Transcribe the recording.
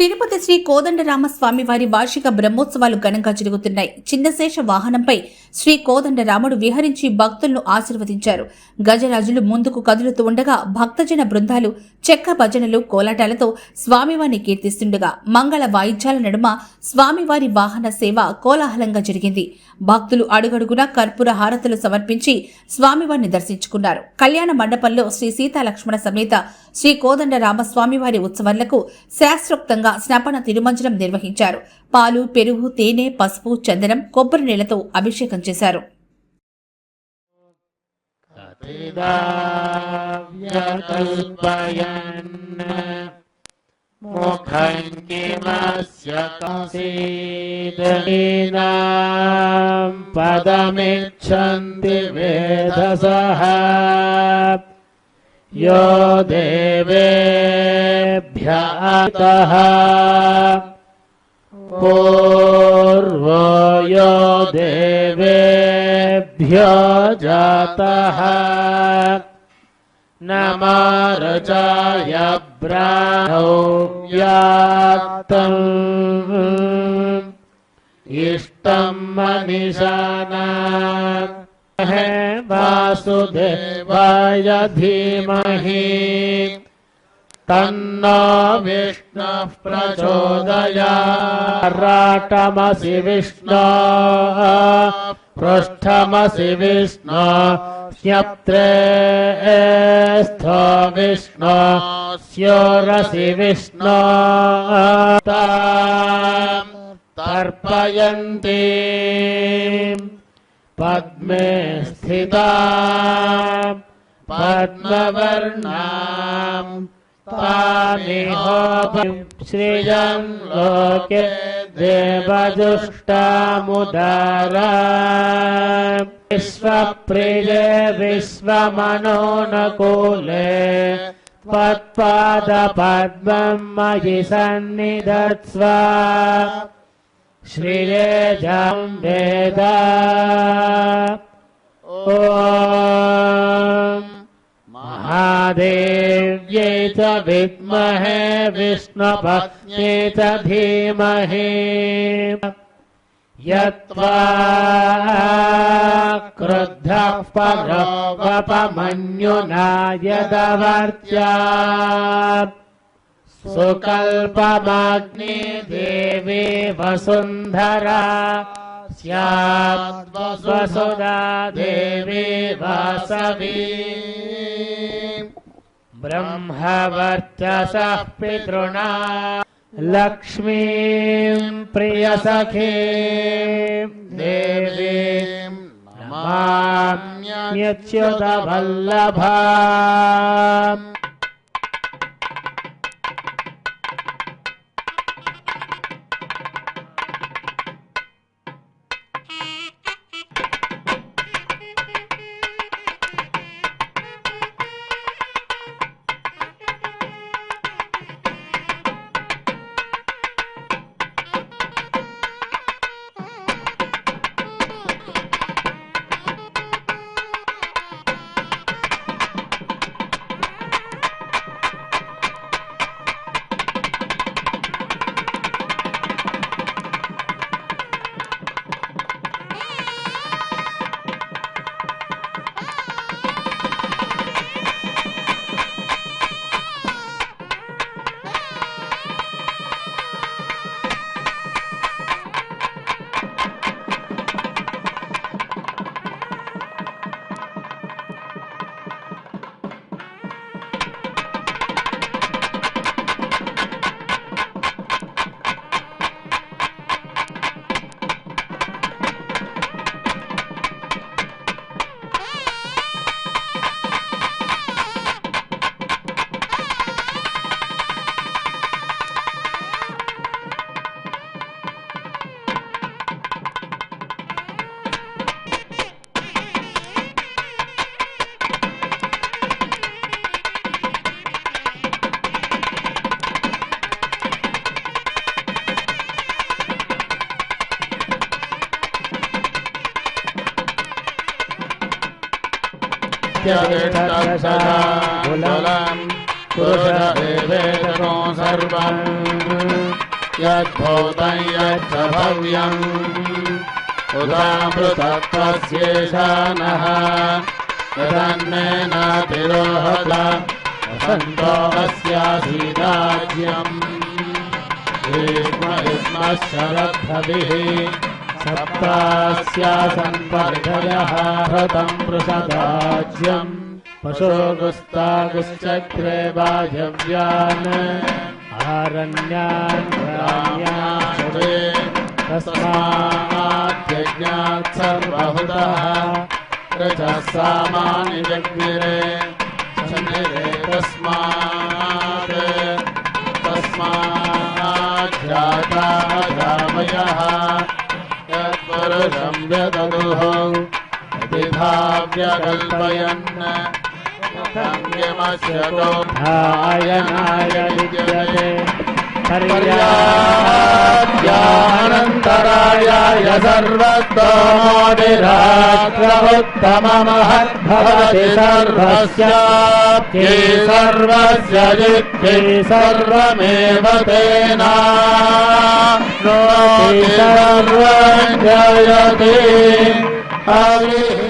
తిరుపతి శ్రీ కోదండరామస్వామి వారి వార్షిక బ్రహ్మోత్సవాలు ఘనంగా జరుగుతున్నాయి. చిన్నశేష వాహనంపై శ్రీ కోదండరాముడు విహరించి భక్తులను ఆశీర్వదించారు. గజరాజులు ముందుకు కదులుతూ ఉండగా భక్తజన బృందాలు చెక్క భజనలు కోలాటాలతో స్వామివారిని కీర్తిస్తుండగా మంగళ వాయిద్యాల నడుమ స్వామివారి వాహన సేవ కోలాహలంగా జరిగింది. భక్తులు అడుగడుగునా కర్పూర హారతులు సమర్పించి స్వామివారిని దర్శించుకున్నారు కళ్యాణ మండపంలో శ్రీ సీతాలక్ష్మణ సమేత శ్రీ కోదండ రామస్వామివారి ఉత్సవాలకు శాస్త్రోక్తంగా స్నపన తిరుమంజనం నిర్వహించారు పాలు పెరుగు తేనె పసుపు చందనం కొబ్బరి నీళ్లతో అభిషేకం చేశారు कल्पयन् मुखम् किमस्य कसीदीनाम् पदमिच्छन्ति वेधसः यो देवेभ्य अतः। यो देवेभ्यो जातः। नमारचाय ब्राह्मौ यात्तम् इष्टम् मनिशाना हे वासुदेवाय धीमहि तन्नो विष्णुः प्रचोदया राटमसि विष्णो पृष्ठमसि विष्णो स्यप्त्रे स्थो विष्णो स्योरसि विष्णो। ताम् तर्पयन्ति। पद्मे स्थिता पद्मवर्णाम् तामिहोपम् श्रियम् लोके देवजुष्टामुदारा विश्वप्रिये विश्वमनोनकूले त्वत्पादपद्मम् मयि सन्निधत्स्व। श्रीरेजम् वेद। ॐ महादेव्यै च विद्महे विष्णुपत्न्यै च धीमहि। यत्त्वा क्रुद्धः परोपमन्युना यदवर्त्या सुकल्पमाग्ने देवी वसुन्धरा। स्याद्वसुधा देवी वासवी ब्रह्मवर्चसः पितृणा लक्ष्मीम् प्रियसखे देवीम् नमाम्यच्युतवल्लभा कुलम् पुरुष देवेदको सर्वम् यद्भूतं यच्च भव्यम् उदामृतत्वस्येषानः यदन्नेनातिरोहत वसन्तो अस्यासीदाज्यम् हृतं वृषदाज्यम् पशोगुस्तागुश्चक्रे वायव्यान् आरण्यान् ग्राम्यान् तस्माद्यज्ञात् सर्वहुतः रजः जग्निरे चन्द्रे तस्मात् व्यददुः यदिभाव्यकल्पयन् व्याकल्पयन् सम्यमस्यतोधायनाय विद्यते। ्यानन्तरायाय सर्वतोमोदिरात्रमुत्तममहद्भवति सर्वस्याप्ये सर्वस्य सर्वमेव तेना सर्वं जयते हरिः